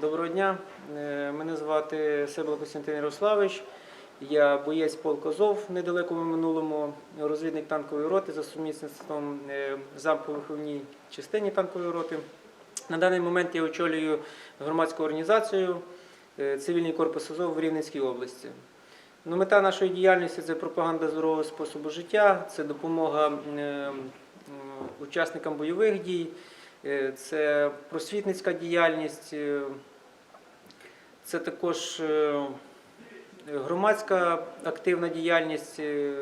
Доброго дня. Е, Мене звати Сибла Костянтин Ярославович. Я боєць полку Азов в недалекому минулому, розвідник танкової роти за сумісництвом е, замку виховній частині танкової роти. На даний момент я очолюю громадську організацію е, Цивільний корпус Азов в Рівненській області. Ну, мета нашої діяльності це пропаганда здорового способу життя, це допомога учасникам бойових дій, це просвітницька діяльність, е, це також е, громадська активна діяльність е,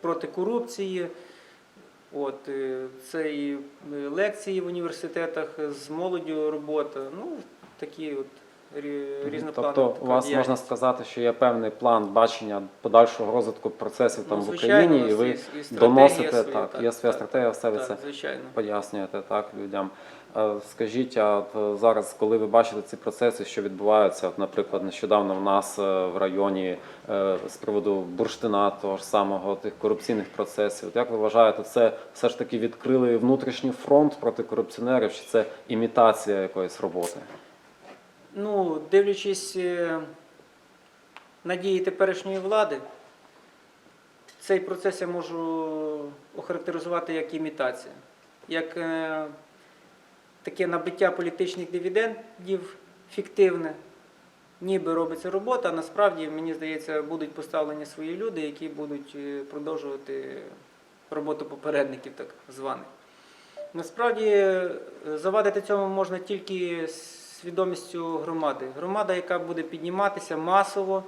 проти корупції. От, е, це і е, лекції в університетах з молоддю робота. Ну, такі от рі- Тобто у вас можна сказати, що є певний план бачення подальшого розвитку процесів там Ну, в Україні, і ви є доносите своя, так, так, є своя стратегія, все ви це звичайно. пояснюєте так людям. Е, Скажіть, а от е, зараз, коли ви бачите ці процеси, що відбуваються, от, наприклад, нещодавно в нас е, в районі з приводу бурштина, того ж самого тих корупційних процесів, от як ви вважаєте, це все ж таки відкрили внутрішній фронт проти корупціонерів, чи це імітація якоїсь роботи? Ну, дивлячись е, на дії теперішньої влади, цей процес я можу охарактеризувати як імітація, як е, таке набиття політичних дивідендів фіктивне. Ніби робиться робота, а насправді, мені здається, будуть поставлені свої люди, які будуть е, продовжувати роботу попередників, так званих. Насправді завадити цьому можна тільки свідомістю громади. Громада, яка буде підніматися масово,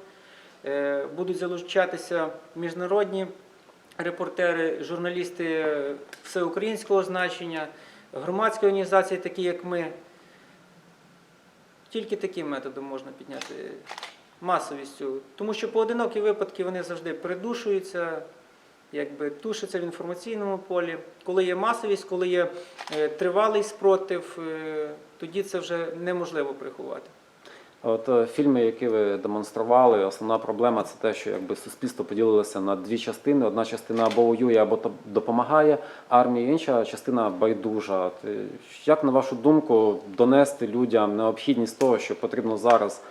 е, будуть залучатися міжнародні репортери, журналісти всеукраїнського значення, громадські організації, такі як ми. Тільки таким методом можна підняти масовістю. Тому що поодинокі випадки вони завжди придушуються, якби тушаться в інформаційному полі. Коли є масовість, коли є е, тривалий спротив, е, тоді це вже неможливо приховати. От е, фільми, які ви демонстрували, основна проблема це те, що якби суспільство поділилося на дві частини. Одна частина або воює, або допомагає армії, інша частина байдужа. Як на вашу думку донести людям необхідність того, що потрібно зараз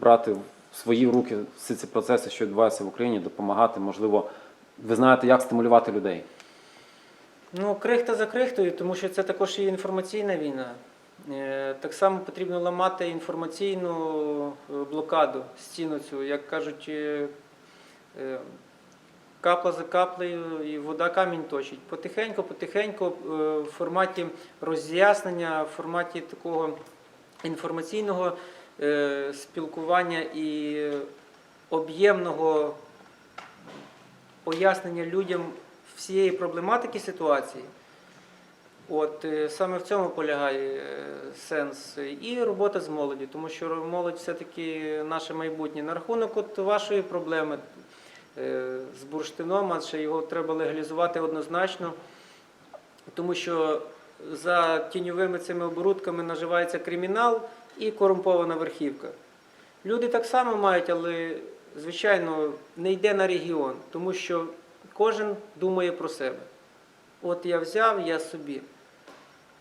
брати в свої руки всі ці процеси, що відбуваються в Україні, допомагати? Можливо, ви знаєте, як стимулювати людей? Ну, крихта за крихтою, тому що це також і інформаційна війна. Е, Так само потрібно ламати інформаційну е, блокаду, стіну цю, як кажуть, е, капла за каплею і вода камінь точить. Потихеньку, потихеньку в форматі роз'яснення, в форматі такого інформаційного спілкування і об'ємного пояснення людям всієї проблематики ситуації. От е, саме в цьому полягає е, сенс і робота з молоді, тому що молодь все-таки наше майбутнє. На рахунок от вашої проблеми е, з бурштином, адже його треба легалізувати однозначно, тому що за тіньовими цими оборудками наживається кримінал і корумпована верхівка. Люди так само мають, але, звичайно, не йде на регіон, тому що кожен думає про себе. От я взяв, я собі.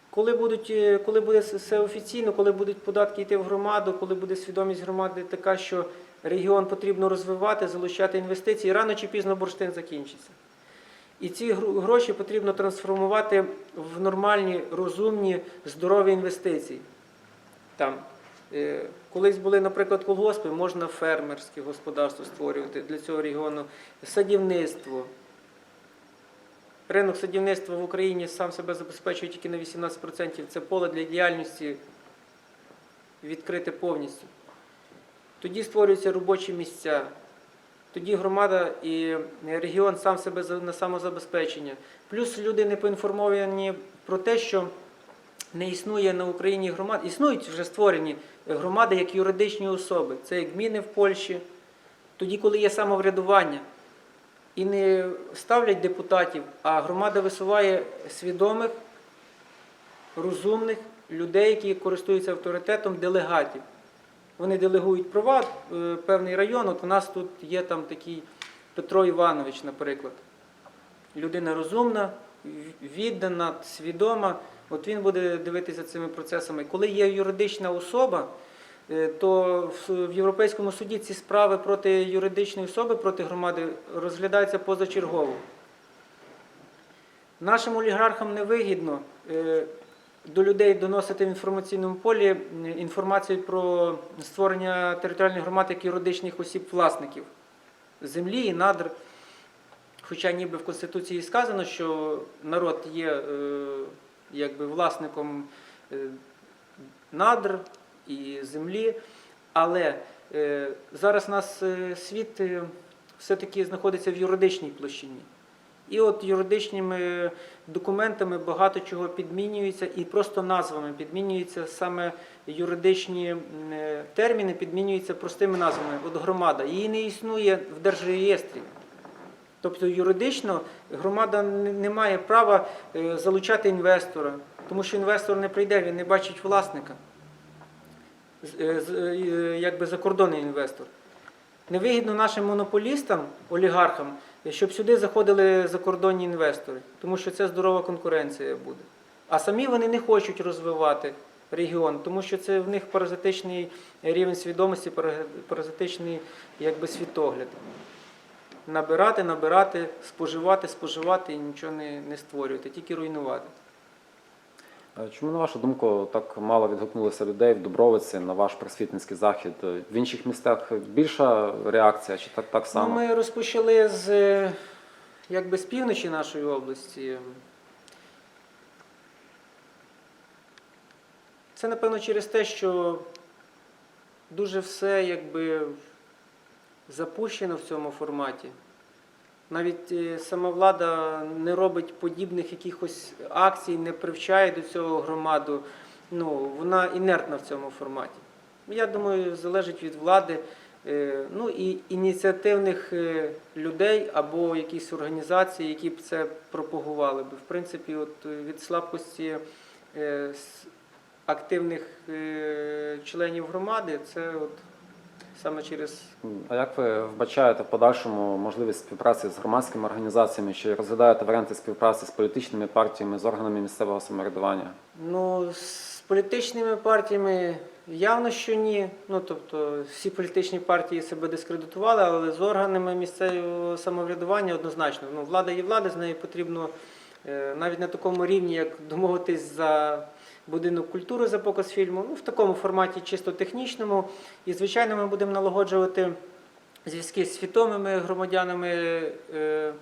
Коли, будуть, е, коли буде все офіційно, коли будуть податки йти в громаду, коли буде свідомість громади така, що регіон потрібно розвивати, залучати інвестиції, рано чи пізно бурштин закінчиться. І ці гроші потрібно трансформувати в нормальні, розумні, здорові інвестиції. Там, колись були, наприклад, колгоспи, можна фермерське господарство створювати для цього регіону, садівництво. Ринок садівництва в Україні сам себе забезпечує тільки на 18%. Це поле для діяльності відкрите повністю. Тоді створюються робочі місця. Тоді громада і регіон сам себе на самозабезпечення. Плюс люди не поінформовані про те, що не існує на Україні громад. Існують вже створені громади як юридичні особи. Це гміни в Польщі. Тоді, коли є самоврядування і не ставлять депутатів, а громада висуває свідомих, розумних людей, які користуються авторитетом, делегатів. Вони делегують права е, певний район. От у нас тут є там такий Петро Іванович, наприклад. Людина розумна, віддана, свідома. От він буде дивитися цими процесами. Коли є юридична особа, е, то в- Європейському суді ці справи проти юридичної особи, проти громади розглядаються позачергово. Нашим олігархам невигідно е, до людей доносити в інформаційному полі інформацію про створення територіальних громад як юридичних осіб-власників землі і надр. Хоча ніби в Конституції сказано, що народ є е, якби власником е, надр і землі, але е, зараз нас е, світ все-таки знаходиться в юридичній площині. І от юридичними документами багато чого підмінюється, і просто назвами підмінюються саме юридичні терміни, підмінюються простими назвами. От громада. Її не існує в держреєстрі. Тобто юридично громада не має права е, залучати інвестора, тому що інвестор не прийде, він не бачить власника, е, е, якби закордонний інвестор. Невигідно нашим монополістам, олігархам, щоб сюди заходили закордонні інвестори, тому що це здорова конкуренція буде. А самі вони не хочуть розвивати регіон, тому що це в них паразитичний рівень свідомості, паразитичний якби, світогляд. Набирати, набирати, споживати, споживати і нічого не, не створювати, тільки руйнувати. Чому, на вашу думку, так мало відгукнулося людей в Дубровиці на ваш просвітницький захід? В інших містах більша реакція чи так, так само? Ну, ми розпочали з, е, якби, з півночі нашої області. Це, напевно, через те, що дуже все якби запущено в цьому форматі. Навіть е, сама влада не робить подібних якихось акцій, не привчає до цього громаду. Ну, вона інертна в цьому форматі. Я думаю, залежить від влади, е, ну і ініціативних е, людей або якісь організації, які б це пропагували би. В принципі, от від слабкості активних членів громади, це от саме через А як ви вбачаєте в подальшому можливість співпраці з громадськими організаціями? Чи розглядаєте варіанти співпраці з політичними партіями, з органами місцевого самоврядування? Ну, з політичними партіями явно, що ні. Ну, тобто, всі політичні партії себе дискредитували, але з органами місцевого самоврядування однозначно. Ну, влада є влада, з нею потрібно е, навіть на такому рівні, як домовитись за будинок культури за показ фільму, ну, в такому форматі чисто технічному. І, звичайно, ми будемо налагоджувати зв'язки з свідомими громадянами е,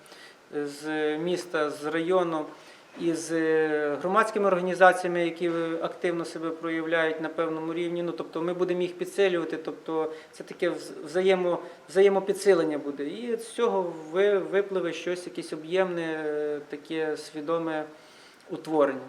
з міста, з району і з е, громадськими організаціями, які активно себе проявляють на певному рівні. Ну, тобто ми будемо їх підсилювати, тобто це таке взаємо, взаємопідсилення буде. І з цього випливе щось, якесь об'ємне, е, таке свідоме утворення.